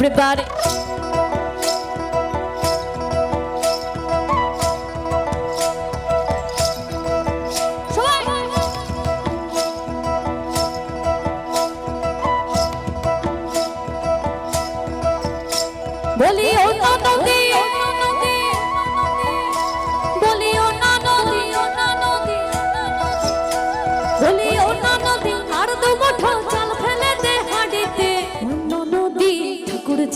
everybody. বলি ও নদী বলি ও নদী বলি ও নদী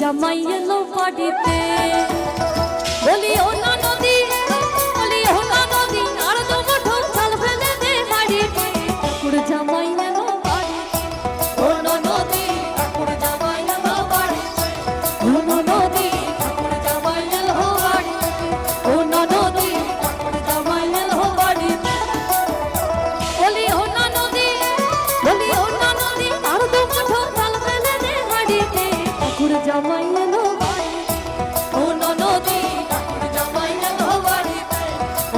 জামাই এলো বাড়িতে বলি ও নানা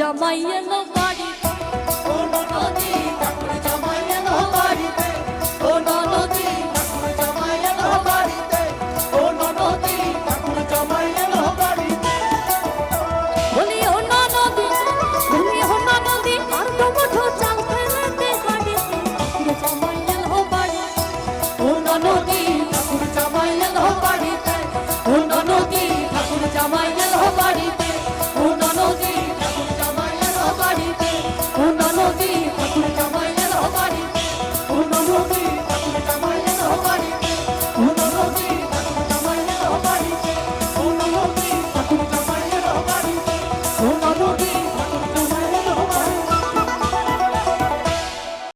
জামাই এলো বাড়িতে। ও ননদি ঠাকুর জামাই এলো বাড়িতে। ও ননদি ঠাকুর জামাই এলো বাড়িতে। ও ননদি ঠাকুর জামাই এলো বাড়িতে। বলি ও ননদি তুমি ও ননদি আর তো মুঠো চাল ফেলাতে বাড়িতে ঠাকুর জামাই এলো বাড়িতে। ও ননদি